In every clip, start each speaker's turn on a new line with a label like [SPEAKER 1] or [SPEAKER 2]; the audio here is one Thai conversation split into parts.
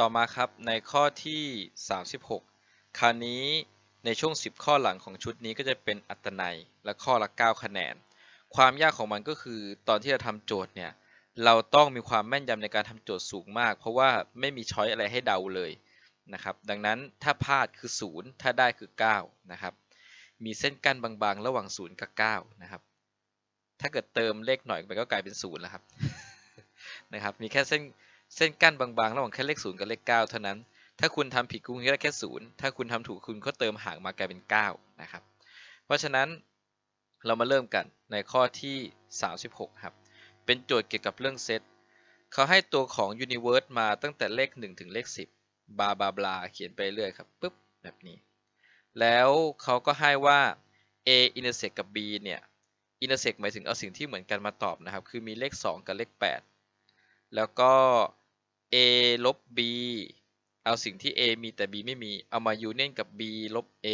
[SPEAKER 1] ต่อมาครับในข้อที่ 36 คราวนี้ในช่วง 10 ข้อหลังของชุดนี้ก็จะเป็นอัตนัยและข้อละ 9 คะแนน ความยากของมันก็คือตอนที่เราทำโจทย์เนี่ยเราต้องมีความแม่นยำในการทำโจทย์สูงมาก เพราะว่าไม่มีช้อยอะไรให้เดาเลยนะครับดังนั้นถ้าพลาดคือ 0 ถ้าได้คือ 9 นะครับ มีเส้นกั้นบางๆ ระหว่าง 0 กับ 9 นะครับ ถ้าเกิดเติมเลขหน่อยไปก็กลายเป็น 0 แล้วครับนะครับ มีแค่เส้น เส้นกั้นบางๆ ระหว่างแค่เลข0กับเลข9เท่านั้น ถ้าคุณทำผิดคุณก็ได้แค่0ถ้าคุณทำถูกคุณก็เติมห่างมากลายเป็น9นะครับ เพราะฉะนั้นเรามาเริ่มกันในข้อที่ 36 ครับ เป็นโจทย์เกี่ยวกับเรื่องเซตเขาให้ตัวของ universe มาตั้งแต่เลข 1 ถึงเลข 10 บาบาบลาเขียนไปเรื่อยครับปุ๊บแบบนี้ แล้วเขาก็ให้ว่า a intersect กับ b เนี่ย intersect หมายถึงเอาสิ่งที่เหมือนกันมาตอบนะครับ คือมีเลข 2 กับเลข 8 แล้วก็ a ลบ b เอาสิ่งที่ a มีแต่ b ไม่มี เอามา union กับ b ลบ a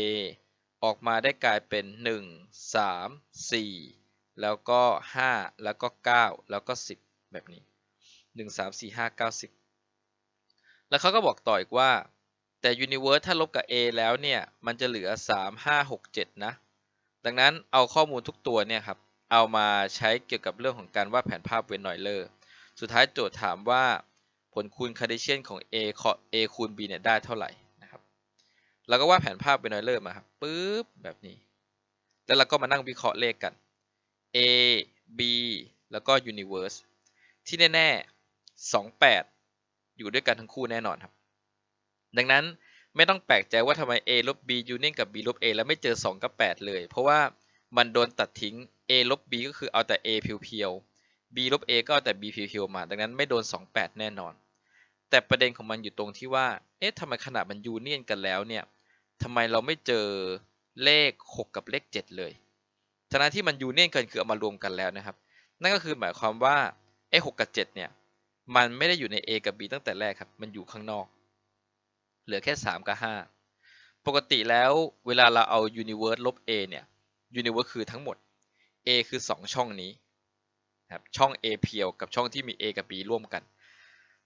[SPEAKER 1] ออกมาได้กลายเป็น 1 3 4 แล้วก็ 5 แล้วก็ 9 แล้วก็ 10 แบบนี้ 1 3 4 5 9 10 แล้วเขาก็บอกต่ออีกว่า แต่ universe ถ้าลบกับ a แล้วเนี่ย มันจะเหลือ 3 5 6 7 นะ ดังนั้นเอาข้อมูลทุกตัวเนี่ยครับ เอามาใช้เกี่ยวกับเรื่องของการวาดแผนภาพเวนนอยเลอร์ สุดท้ายโจทย์ถามว่า ผลคูณคาร์เดเชียนของ a ขอ a คูณ b เนี่ยได้เท่าไหร่นะครับเราก็วาดแผนภาพเวนนอยเลอร์มาครับปึ๊บแบบนี้ แล้วเราก็มานั่งวิเคราะห์เลขกัน a b แล้วก็ universe ที่แน่ๆ 28 อยู่ด้วยกันทั้งคู่แน่นอนครับ ดังนั้นไม่ต้องแปลกใจว่าทำไม a ลบ b ยูเนียนกับ b ลบ a แล้วไม่เจอ 2 กับ 8 เลย เพราะว่ามันโดนตัดทิ้ง a ลบ b ก็คือเอาแต่ a เพียวๆ b ลบ a ก็เอาแต่ b พียวๆมา ดังนั้นไม่โดน 2 8 แน่นอน แต่ประเด็นของมันอยู่ตรงที่ว่า เอ๊ะทำไมขนาดมันยูเนียนกันแล้วเนี่ยทำไมเราไม่เจอเลข 6 กับเลข 7 เลยฉะนั้นที่มันยูเนียนกันคือเอามารวมกันแล้วนะครับ นั่นก็คือหมายความว่าไอ้6กับ 7 เนี่ย มันไม่ได้อยู่ใน A กับ B ตั้งแต่แรกครับ มันอยู่ข้างนอก เหลือแค่ 3 กับ 5 ปกติแล้วเวลาเราเอา universe ลบ A เนี่ย universe คือทั้งหมด A คือ 2 ช่องนี้ ครับช่อง A เพียวกับช่องที่มี A กับ B ร่วมกัน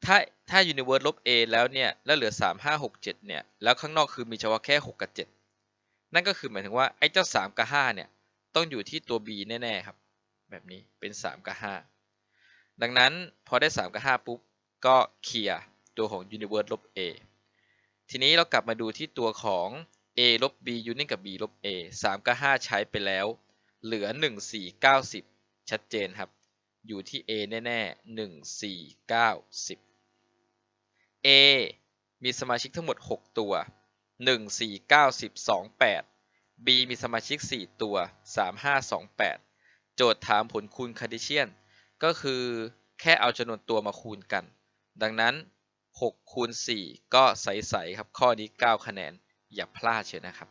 [SPEAKER 1] ถ้าถ้า universe ลบ A แล้วเนี่ยแล้วเหลือ 3 5 6 7เนี่ยแล้วข้างนอกคือมีเฉพาะแค่ 6 กับ 7 นั่นก็คือหมายถึงว่าไอ้เจ้า 3 กับ 5 เนี่ยต้องอยู่ที่ตัว B แน่ๆครับ แบบนี้เป็น 3 กับ 5 ดังนั้นพอได้ 3 กับ 5 ปุ๊บ ก็เคลียร์ตัวของ universe ลบ A ทีนี้เรากลับมาดูที่ตัวของ a ลบ b ยูนียนกับ b ลบ a 3 กับ 5 ใช้ไปแล้ว เหลือ 1 4 9 0 ชัดเจนครับ อยู่ที่ a แน่ๆ1 4 9 10 a มีสมาชิกทั้งหมด 6 ตัว 1 4 9 10 2 8 b มีสมาชิก 4 ตัว 3 5 2 8 โจทย์ถามผลคูณคาร์ดิเชียน ก็คือแค่เอาจำนวนตัวมาคูณกัน ดังนั้น6คูณ4ก็ใสๆครับ ข้อนี้ 9 คะแนน อย่าพลาดเชียนะครับ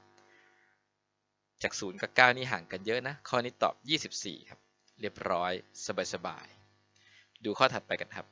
[SPEAKER 1] จาก 0 กับ 9 นี่ห่างกันเยอะนะ ข้อนี้ตอบ 24 ครับ เรียบร้อย สบายๆ ดูข้อถัดไปกันครับ